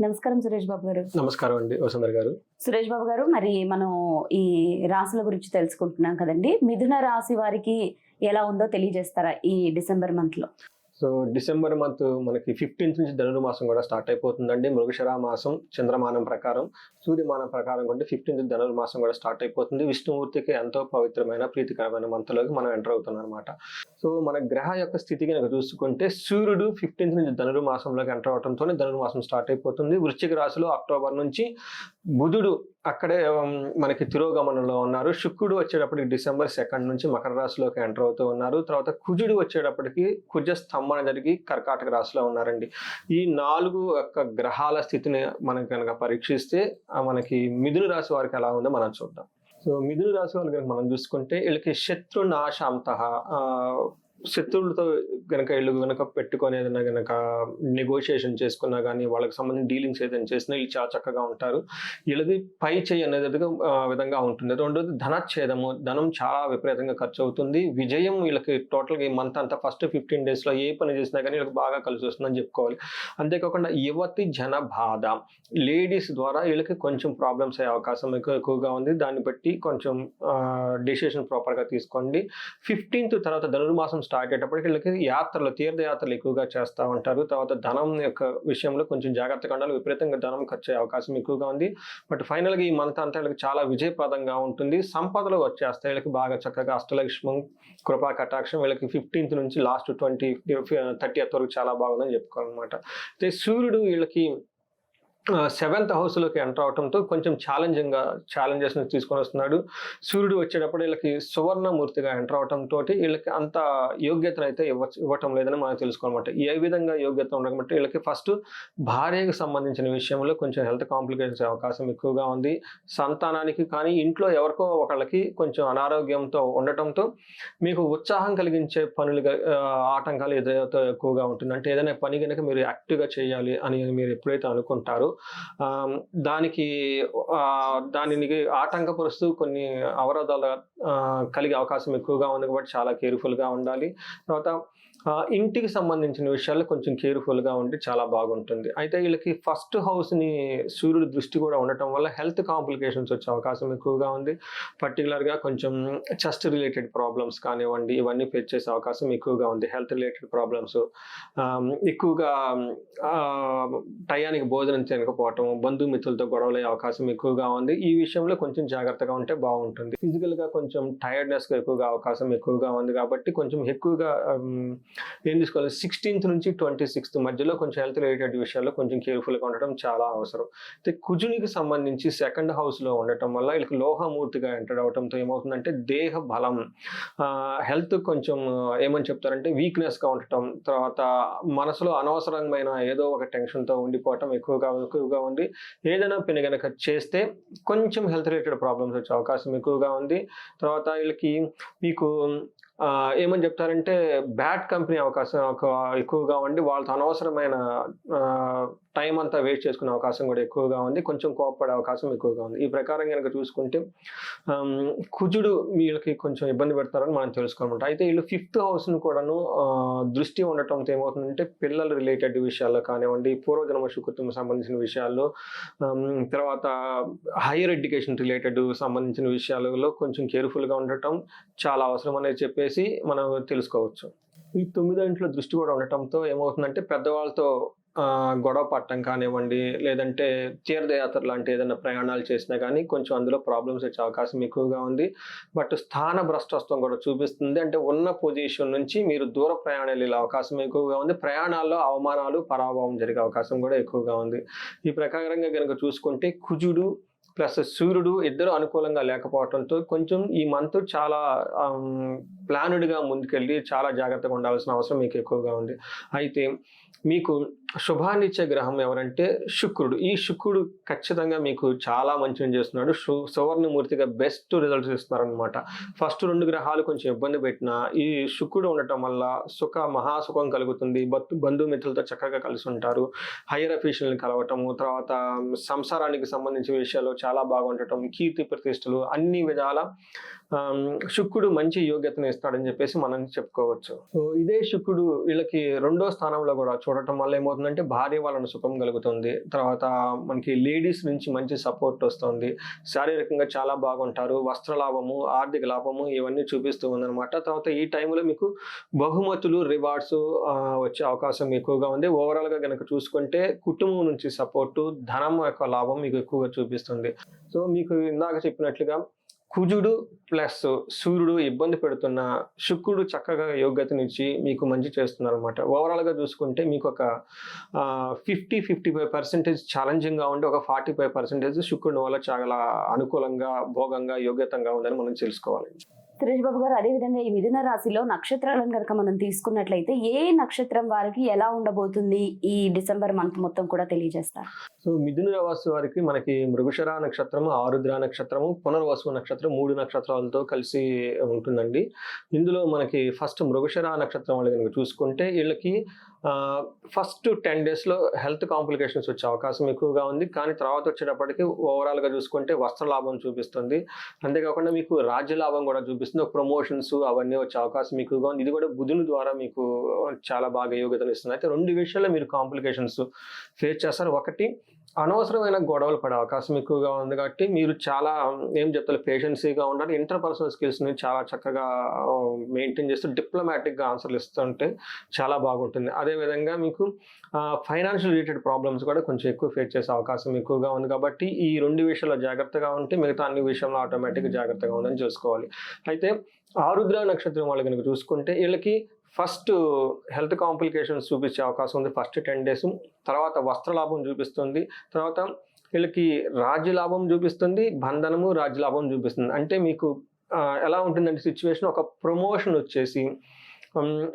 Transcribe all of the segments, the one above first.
నమస్కారం సురేష్ బాబు గారు. నమస్కారం అండి వసుంధర్ గారు. సురేష్ బాబు గారు మరి మనం ఈ రాశుల గురించి తెలుసుకుంటున్నాం కదండి. మిథున రాశి వారికి ఎలా ఉందో తెలియజేస్తారా ఈ డిసెంబర్ మంత్లో సో డిసెంబర్ మంత్ మనకి ఫిఫ్టీన్త్ నుంచి ధనుర్మాసం కూడా స్టార్ట్ అయిపోతుందండి. మృగశరా మాసం చంద్రమానం ప్రకారం సూర్యమానం ప్రకారం కొంటే ఫిఫ్టీన్త్ ధనుర్మాసం కూడా స్టార్ట్ అయిపోతుంది. విష్ణుమూర్తికి ఎంతో పవిత్రమైన ప్రీతికరమైన మంత్లోకి మనం ఎంటర్ అవుతున్నాం అనమాట సో మన గ్రహ యొక్క స్థితి కనుక చూసుకుంటే సూర్యుడు ఫిఫ్టీన్త్ నుంచి ధనుర్మాసంలోకి ఎంటర్ అవడంతోనే ధనుర్మాసం స్టార్ట్ అయిపోతుంది. వృశ్చిక రాశిలో అక్టోబర్ నుంచి బుధుడు అక్కడే మనకి తిరోగమనంలో ఉన్నారు. శుక్రుడు వచ్చేటప్పటికి డిసెంబర్ సెకండ్ నుంచి మకర రాశిలోకి ఎంటర్ అవుతూ ఉన్నారు. తర్వాత కుజుడు వచ్చేటప్పటికి కుజ స్తంభన జరిగి కర్కాటక రాశిలో ఉన్నారండి. ఈ నాలుగు యొక్క గ్రహాల స్థితిని మనం కనుక పరీక్షిస్తే మనకి మిథున రాశి వారికి ఎలా ఉందో మనం చూద్దాం. సో మిథున రాశి వాళ్ళు కనుక మనం చూసుకుంటే వీళ్ళకి శత్రు నాశాంత శత్రువులతో గనక వీళ్ళు గనక పెట్టుకొని ఏదైనా గనక నెగోషియేషన్ చేసుకున్నా కానీ వాళ్ళకి సంబంధించిన డీలింగ్స్ ఏదైనా చేసినా వీళ్ళు చాలా చక్కగా ఉంటారు. వీళ్ళది పై చేయి అనేది విధంగా ఉంటుంది. రెండోది ధనచ్ఛేదము. ధనం చాలా విపరీతంగా ఖర్చు అవుతుంది విజయం వీళ్ళకి టోటల్గా ఈ మంత్ అంతా ఫస్ట్ ఫిఫ్టీన్ డేస్లో ఏ పని చేసినా కానీ వీళ్ళకి బాగా కలిసి వస్తుందని చెప్పుకోవాలి. అంతేకాకుండా యువతి జన బాధ. లేడీస్ ద్వారా వీళ్ళకి కొంచెం ప్రాబ్లమ్స్ అయ్యే అవకాశం ఎక్కువ ఎక్కువగా ఉంది. దాన్ని బట్టి కొంచెం డిసిషన్ ప్రాపర్గా తీసుకోండి. ఫిఫ్టీన్త్ తర్వాత ధనుర్మాసం స్టార్ట్ అయ్యేటప్పటికి వీళ్ళకి యాత్రలు తీర్థయాత్రలు ఎక్కువగా చేస్తూ ఉంటారు. తర్వాత ధనం యొక్క విషయంలో కొంచెం జాగ్రత్తగా ఉండాలి. విపరీతంగా ధనం ఖర్చు అయ్యే అవకాశం ఎక్కువగా ఉంది. బట్ ఫైనల్గా ఈ మంత్ అంతా వీళ్ళకి చాలా విజయప్రదంగా ఉంటుంది. సంపదలు వచ్చేస్తాయి. వీళ్ళకి బాగా చక్కగా అష్టలక్ష్మం కృపా కటాక్షం వీళ్ళకి ఫిఫ్టీన్త్ నుంచి లాస్ట్ ట్వంటీ థర్టీ వరకు చాలా బాగుందని చెప్పుకోవాలన్నమాట. అయితే సూర్యుడు వీళ్ళకి సెవెంత్ హౌస్లోకి ఎంటర్ అవడంతో కొంచెం ఛాలెంజింగ్గా ఛాలెంజెస్ తీసుకొని వస్తున్నాడు. సూర్యుడు వచ్చేటప్పుడు వీళ్ళకి సువర్ణమూర్తిగా ఎంటర్ అవడంతో వీళ్ళకి అంత యోగ్యతను అయితే ఇవ్వ ఇవ్వటం లేదని మనం తెలుసుకోవాలన్నమాట ఏ విధంగా యోగ్యత ఉండకమంటే వీళ్ళకి ఫస్ట్ భార్యకు సంబంధించిన విషయంలో కొంచెం హెల్త్ కాంప్లికేషన్స్ అవకాశం ఎక్కువగా ఉంది. సంతానానికి కానీ ఇంట్లో ఎవరికో ఒకళ్ళకి కొంచెం అనారోగ్యంతో ఉండటంతో మీకు ఉత్సాహం కలిగించే పనులు ఆటంకాలు ఎదురైతే ఎక్కువగా ఉంటుంది అంటే ఏదైనా పని కనుక మీరు యాక్టివ్గా చేయాలి అని మీరు ఎప్పుడైతే అనుకుంటారో దానికి దానిని ఆటంకపరుస్తూ కొన్ని అవరోధాలు కలిగే అవకాశం ఎక్కువగా ఉంది కాబట్టి చాలా కేర్ఫుల్గా ఉండాలి. తర్వాత ఇంటికి సంబంధించిన విషయాల్లో కొంచెం కేర్ఫుల్గా ఉంటే చాలా బాగుంటుంది. అయితే వీళ్ళకి ఫస్ట్ హౌస్ని సూర్యుడు దృష్టి కూడా ఉండటం వల్ల హెల్త్ కాంప్లికేషన్స్ వచ్చే అవకాశం ఎక్కువగా ఉంది. పర్టికులర్గా కొంచెం చెస్ట్ రిలేటెడ్ ప్రాబ్లమ్స్ కానివ్వండి ఇవన్నీ ఫేస్ చేసే అవకాశం ఎక్కువగా ఉంది. హెల్త్ రిలేటెడ్ ప్రాబ్లమ్స్ ఎక్కువగా టయానికి భోజనం చేయకపోవటం బంధుమిత్రులతో గొడవలయ్యే అవకాశం ఎక్కువగా ఉంది. ఈ విషయంలో కొంచెం జాగ్రత్తగా ఉంటే బాగుంటుంది. ఫిజికల్గా కొంచెం టైర్డ్నెస్ ఎక్కువగా అవకాశం ఎక్కువగా ఉంది కాబట్టి కొంచెం ఎక్కువగా ఏం తీసుకోవాలి? సిక్స్టీన్త్ నుంచి ట్వంటీ సిక్స్త్ మధ్యలో కొంచెం హెల్త్ రిలేటెడ్ విషయాల్లో కొంచెం కేర్ఫుల్గా ఉండటం చాలా అవసరం. అయితే కుజునికి సంబంధించి సెకండ్ హౌస్లో ఉండటం వల్ల వీళ్ళకి లోహమూర్తిగా ఎంటర్ అవడంతో ఏమవుతుందంటే దేహ బలం హెల్త్ కొంచెం ఏమని చెప్తారంటే వీక్నెస్గా ఉండటం తర్వాత మనసులో అనవసరమైన ఏదో ఒక టెన్షన్తో ఉండిపోవటం ఎక్కువగా ఎక్కువగా ఉంది ఏదైనా పని కనుక చేస్తే కొంచెం హెల్త్ రిలేటెడ్ ప్రాబ్లమ్స్ వచ్చే అవకాశం ఎక్కువగా ఉంది. తర్వాత వీళ్ళకి మీకు ఏమని చెప్తారంటే బ్యాడ్ కంపెనీ అవకాశం ఎక్కువగా ఉండి వాళ్ళతో అనవసరమైన టైం అంతా వేస్ట్ చేసుకునే అవకాశం కూడా ఎక్కువగా ఉంది. కొంచెం కోప్పడే అవకాశం ఎక్కువగా ఉంది. ఈ ప్రకారం కనుక చూసుకుంటే కుజుడు వీళ్ళకి కొంచెం ఇబ్బంది పెడతారని మనం తెలుసుకోవాలన్నమాట అయితే వీళ్ళు ఫిఫ్త్ హౌస్ను కూడాను దృష్టి ఉండటంతో ఏమవుతుందంటే పిల్లల రిలేటెడ్ విషయాల్లో కానివ్వండి పూర్వజన్మ సుకృతం సంబంధించిన విషయాల్లో తర్వాత హైయర్ ఎడ్యుకేషన్ రిలేటెడ్ సంబంధించిన విషయాలలో కొంచెం కేర్ఫుల్గా ఉండటం చాలా అవసరం అనేది చెప్పేసి మనం తెలుసుకోవచ్చు. ఈ తొమ్మిదో ఇంట్లో దృష్టి కూడా ఉండటంతో ఏమవుతుందంటే పెద్దవాళ్ళతో గొడవ పట్టడం కానివ్వండి లేదంటే తీర్థయాత్ర లాంటి ఏదైనా ప్రయాణాలు చేసినా కానీ కొంచెం అందులో ప్రాబ్లమ్స్ వచ్చే అవకాశం ఎక్కువగా ఉంది. బట్ స్థాన భ్రష్టత్వం కూడా చూపిస్తుంది. అంటే ఉన్న పొజిషన్ నుంచి మీరు దూర ప్రయాణాలు వెళ్ళే అవకాశం ఎక్కువగా ఉంది. ప్రయాణాల్లో అవమానాలు పరాభవం జరిగే అవకాశం కూడా ఎక్కువగా ఉంది. ఈ ప్రకారంగా కనుక చూసుకుంటే కుజుడు ప్లస్ సూర్యుడు ఇద్దరు అనుకూలంగా లేకపోవడంతో కొంచెం ఈ మంత్ చాలా ప్లానుడ్గా ముందుకెళ్ళి చాలా జాగ్రత్తగా ఉండాల్సిన అవసరం మీకు ఎక్కువగా ఉంది. అయితే మీకు శుభాన్నిచ్చే గ్రహం ఎవరంటే శుక్రుడు. ఈ శుక్రుడు ఖచ్చితంగా మీకు చాలా మంచిని చేస్తున్నాడు. సు సువర్ణమూర్తిగా బెస్ట్ రిజల్ట్స్ ఇస్తున్నారనమాట ఫస్ట్ రెండు గ్రహాలు కొంచెం ఇబ్బంది పెట్టినా ఈ శుక్రుడు ఉండటం వల్ల సుఖ మహాసుఖం కలుగుతుంది. బతు బంధుమిత్రులతో చక్కగా కలిసి ఉంటారు. హైయర్ అఫీషియల్ని కలవటము తర్వాత సంసారానికి సంబంధించిన విషయాలు చాలా బాగుండటం కీర్తి ప్రతిష్టలు అన్ని విధాల శుక్రుడు మంచి యోగ్యతను ఇస్తాడని చెప్పేసి మనం చెప్పుకోవచ్చు. సో ఇదే శుక్రుడు వీళ్ళకి రెండో స్థానంలో కూడా చూడటం వల్ల ఏమవుతుందంటే భార్య వాళ్ళను సుఖం కలుగుతుంది. తర్వాత మనకి లేడీస్ నుంచి మంచి సపోర్ట్ వస్తుంది. శారీరకంగా చాలా బాగుంటారు. వస్త్ర లాభము ఆర్థిక లాభము ఇవన్నీ చూపిస్తూ ఉందన్నమాట. తర్వాత ఈ టైంలో మీకు బహుమతులు రివార్డ్స్ వచ్చే అవకాశం ఎక్కువగా ఉంది. ఓవరాల్గా కనుక చూసుకుంటే కుటుంబం నుంచి సపోర్టు ధనం యొక్క లాభం మీకు ఎక్కువగా చూపిస్తుంది. సో మీకు ఇందాక చెప్పినట్లుగా కుజుడు ప్లస్ సూర్యుడు ఇబ్బంది పెడుతున్న శుక్రుడు చక్కగా యోగ్యతనిచ్చి మీకు మంచి చేస్తున్నారు అనమాట ఓవరాల్గా చూసుకుంటే మీకు ఒక ఫిఫ్టీ ఫిఫ్టీ ఫైవ్ పర్సెంటేజ్ ఛాలెంజింగ్గా ఉండి ఒక ఫార్టీ ఫైవ్ పర్సెంటేజ్ శుక్రుడి వల్ల చాలా అనుకూలంగా భోగంగా యోగ్యతంగా ఉందని మనం తెలుసుకోవాలి. సురేష్ బాబు గారు అదే విధంగా ఈ మిథున రాశిలో నక్షత్రాలను కనుక మనం తీసుకున్నట్లయితే ఏ నక్షత్రం వారికి ఎలా ఉండబోతుంది ఈ డిసెంబర్ మంత్ మొత్తం కూడా తెలియజేస్తారు? సో మిథున రాశి వారికి మనకి మృగశర నక్షత్రము ఆరుద్ర నక్షత్రము పునర్వసు నక్షత్రం మూడు నక్షత్రాలతో కలిసి ఉంటుందండి. ఇందులో మనకి ఫస్ట్ మృగశర నక్షత్రం వాళ్ళు కనుక చూసుకుంటే వీళ్ళకి ఫస్ట్ టెన్ డేస్లో హెల్త్ కాంప్లికేషన్స్ వచ్చే అవకాశం ఎక్కువగా ఉంది. కానీ తర్వాత వచ్చేటప్పటికి ఓవరాల్గా చూసుకుంటే వస్త్ర లాభం చూపిస్తుంది. అంతేకాకుండా మీకు రాజ్య లాభం కూడా చూపిస్తుంది. ప్రమోషన్స్ అవన్నీ వచ్చే అవకాశం ఎక్కువగా ఉంది. ఇది కూడా బుధుని ద్వారా మీకు చాలా బాగా యోగ్యతను ఇస్తుంది. అయితే రెండు విషయాల్లో మీరు కాంప్లికేషన్స్ ఫేస్ చేస్తారు. ఒకటి అనవసరమైన గొడవలు పడే అవకాశం ఎక్కువగా ఉంది కాబట్టి మీరు చాలా ఏం చెప్తారు పేషెన్సీగా ఉండాలి. ఇంటర్పర్సనల్ స్కిల్స్ని చాలా చక్కగా మెయింటైన్ చేస్తూ డిప్లొమాటిక్గా ఆన్సర్లు ఇస్తుంటే చాలా బాగుంటుంది. అదేవిధంగా మీకు ఫైనాన్షియల్ రిలేటెడ్ ప్రాబ్లమ్స్ కూడా కొంచెం ఎక్కువ ఫేస్ చేసే అవకాశం ఎక్కువగా ఉంది కాబట్టి ఈ రెండు విషయాల్లో జాగ్రత్తగా ఉంటే మిగతా అన్ని విషయంలో ఆటోమేటిక్గా జాగ్రత్తగా ఉందని చూసుకోవాలి. అయితే ఆరుద్ర నక్షత్రం వాళ్ళు కనుక చూసుకుంటే వీళ్ళకి ఫస్ట్ హెల్త్ కాంప్లికేషన్స్ చూపించే అవకాశం ఉంది. First ten days. తర్వాత వస్త్రలాభం చూపిస్తుంది. తర్వాత వీళ్ళకి రాజ్య లాభం చూపిస్తుంది. బంధనము రాజ్య లాభం చూపిస్తుంది. అంటే మీకు ఎలా ఉంటుందంటే సిచ్యువేషన్ ఒక ప్రమోషన్ వచ్చేసి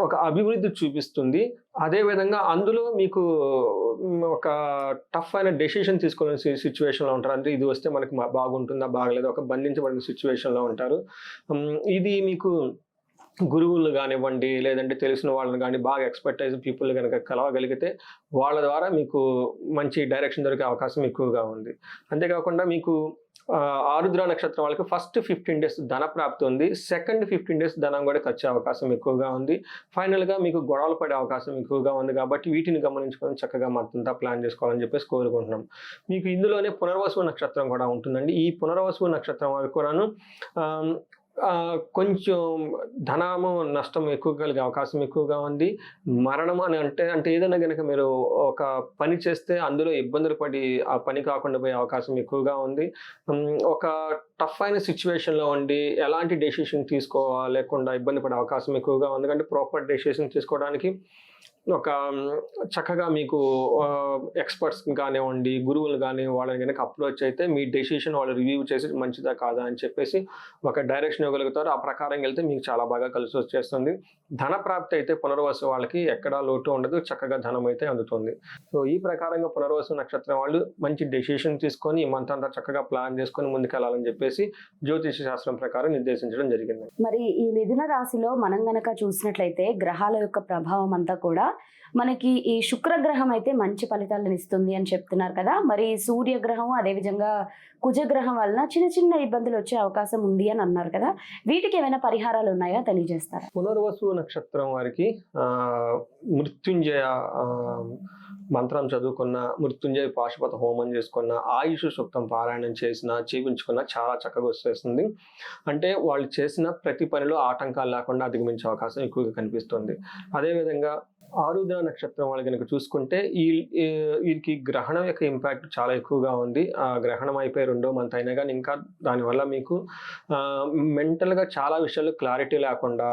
ఒక అభివృద్ధి చూపిస్తుంది. అదేవిధంగా అందులో మీకు ఒక టఫ్ అయిన డెసిషన్ తీసుకోవాల్సిన సిచ్యువేషన్లో ఉంటారు. అంటే ఇది వస్తే మనకి మా- బాగుంటుందా బాగలేదు ఒక బంధించబడిన సిచ్యువేషన్లో ఉంటారు. ఇది మీకు గురువులు కానివ్వండి లేదంటే తెలిసిన వాళ్ళని కానీ బాగా ఎక్స్పర్టైజ్ పీపుల్ కనుక కలవగలిగితే వాళ్ళ ద్వారా మీకు మంచి డైరెక్షన్ దొరికే అవకాశం ఎక్కువగా ఉంది. అంతేకాకుండా మీకు ఆరుద్ర నక్షత్రం వాళ్ళకి ఫస్ట్ ఫిఫ్టీన్ డేస్ ధన ప్రాప్తి ఉంది. సెకండ్ ఫిఫ్టీన్ డేస్ ధనం కూడా ఖర్చు అవకాశం ఎక్కువగా ఉంది. ఫైనల్గా మీకు గొడవలు పడే అవకాశం ఎక్కువగా ఉంది కాబట్టి వీటిని గమనించుకొని చక్కగా మొత్తంతా ప్లాన్ చేసుకోవాలని చెప్పేసి కోరుకుంటున్నాం. మీకు ఇందులోనే పునర్వసు నక్షత్రం కూడా ఉంటుందండి. ఈ పునర్వసు నక్షత్రం వరకు కూడాను కొంచెం ధనము నష్టం ఎక్కువ కలిగే అవకాశం ఎక్కువగా ఉంది. మరణం అని అంటే అంటే ఏదైనా కనుక మీరు ఒక పని చేస్తే అందులో ఇబ్బందులు పడి ఆ పని కాకుండా పోయే అవకాశం ఎక్కువగా ఉంది. ఒక టఫ్ అయిన సిచ్యువేషన్లో ఉండి ఎలాంటి డెసిషన్ తీసుకోలేకుండా ఇబ్బంది పడే అవకాశం ఎక్కువగా ఉంది. ఎందుకంటే ప్రాపర్ డెసిషన్ తీసుకోవడానికి ఒక చక్కగా మీకు ఎక్స్పర్ట్స్ కానివ్వండి గురువులు కానీ వాళ్ళని కనుక అప్రోచ్ అయితే మీ డెసిషన్ వాళ్ళు రివ్యూ చేసి మంచిదా కాదా అని చెప్పేసి ఒక డైరెక్షన్ ఇవ్వగలుగుతారు. ఆ ప్రకారం వెళ్తే మీకు చాలా బాగా కలిసి వచ్చేస్తుంది. ధన ప్రాప్తి అయితే పునర్వసు వాళ్ళకి ఎక్కడా లోటు ఉండదు. చక్కగా ధనం అయితే అందుతుంది. సో ఈ ప్రకారంగా పునర్వసు నక్షత్రం వాళ్ళు మంచి డెసిషన్ తీసుకొని ఈ మంత్ అంతా చక్కగా ప్లాన్ చేసుకొని ముందుకెళ్ళాలని చెప్పేసి జ్యోతిష శాస్త్రం ప్రకారం నిర్దేశించడం జరిగింది. మరి ఈ మిథున రాశిలో మనం గనక చూసినట్లయితే గ్రహాల యొక్క ప్రభావం అంతా కూడా కూడా మనకి ఈ శుక్రగ్రహం అయితే మంచి ఫలితాలను ఇస్తుంది అని చెప్తున్నారు కదా. మరి సూర్యగ్రహం అదేవిధంగా కుజగ్రహం వలన చిన్న చిన్న ఇబ్బందులు వచ్చే అవకాశం ఉంది అని అన్నారు కదా. వీటికి ఏమైనా పరిహారాలు ఉన్నాయా తెలియజేస్తారా? పునర్వసు నక్షత్రం వారికి మృత్యుంజయ మంత్రం చదువుకున్న మృత్యుంజయ పాశుపత హోమం చేసుకున్న ఆయుష్ సూక్తం పారాయణం చేసిన చేయించుకున్న చాలా చక్కగా వచ్చేస్తుంది. అంటే వాళ్ళు చేసిన ప్రతి పనిలో ఆటంకాలు లేకుండా అధిగమించే అవకాశం ఎక్కువగా కనిపిస్తుంది. అదేవిధంగా ఆరుద్ర నక్షత్రం వాళ్ళు కనుక చూసుకుంటే ఈ వీరికి గ్రహణం యొక్క ఇంపాక్ట్ చాలా ఎక్కువగా ఉంది. ఆ గ్రహణం అయిపోయి రెండో మంత్ అయినా కానీ ఇంకా దానివల్ల మీకు మెంటల్గా చాలా విషయాలు క్లారిటీ లేకుండా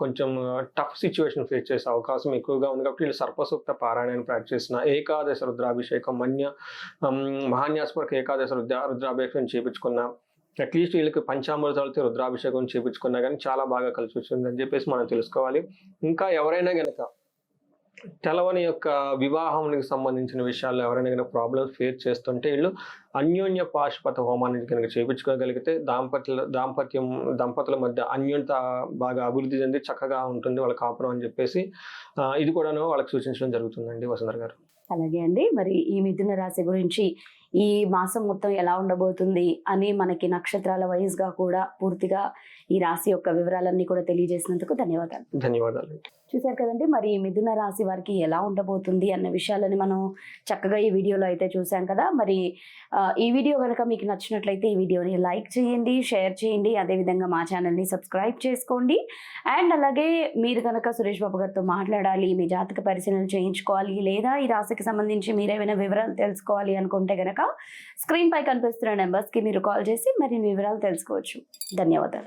కొంచెం టఫ్ సిచ్యువేషన్ ఫేస్ చేసే అవకాశం ఎక్కువగా ఉంది కాబట్టి వీళ్ళు సర్పసూక్త పారాయణాన్ని ప్రాక్టీస్ చేసిన ఏకాదశ రుద్రాభిషేకం మన్య ఉమ్, మహాన్యాస్మరక ఏకాదశ రుద్ర రుద్రాభిషేకం చేపించుకున్న అట్లీస్ట్ వీళ్ళకి పంచామృతాలతో రుద్రాభిషేకం చేపించుకున్నా కానీ చాలా బాగా కలిసి వచ్చిందని చెప్పేసి మనం తెలుసుకోవాలి. ఇంకా ఎవరైనా గనక తెలవని యొక్క వివాహానికి సంబంధించిన విషయాల్లో ఎవరైనా కనుక ప్రాబ్లమ్స్ ఫేస్ చేస్తుంటే వీళ్ళు అన్యోన్య పాశుపత హోమాన్ని కనుక చేయించుకోగలిగితే దాంపత్య దాంపత్యం దంపతుల మధ్య అన్యోన్యత బాగా అభివృద్ధి చెంది చక్కగా ఉంటుంది వాళ్ళ కాపురం అని చెప్పేసి ఇది కూడాను వాళ్ళకి సూచించడం జరుగుతుందండి వసుంధర గారు. అలాగే అండి. మరి ఈ మిథున రాశి గురించి ఈ మాసం మొత్తం ఎలా ఉండబోతుంది అని మనకి నక్షత్రాల వైజ్గా కూడా పూర్తిగా ఈ రాశి యొక్క వివరాలన్నీ కూడా తెలియజేసినందుకు ధన్యవాదాలు. ధన్యవాదాలు. చూశారు కదండి మరి మిథున రాశి వారికి ఎలా ఉండబోతుంది అన్న విషయాలని మనం చక్కగా ఈ వీడియోలో అయితే చూసాం కదా. మరి ఈ వీడియో కనుక మీకు నచ్చినట్లయితే ఈ వీడియోని లైక్ చేయండి షేర్ చేయండి అదేవిధంగా మా ఛానల్ని సబ్స్క్రైబ్ చేసుకోండి. అండ్ అలాగే మీరు కనుక సురేష్ బాబు గారితో మాట్లాడాలి మీ జాతక పరిశీలన చేయించుకోవాలి లేదా ఈ రాశికి సంబంధించి మీరేమైనా వివరాలు తెలుసుకోవాలి అనుకుంటే కనుక స్క్రీన్ పై కనిపిస్తున్న నెంబర్స్కి మీరు కాల్ చేసి మరిన్ని వివరాలు తెలుసుకోవచ్చు. ధన్యవాదాలు.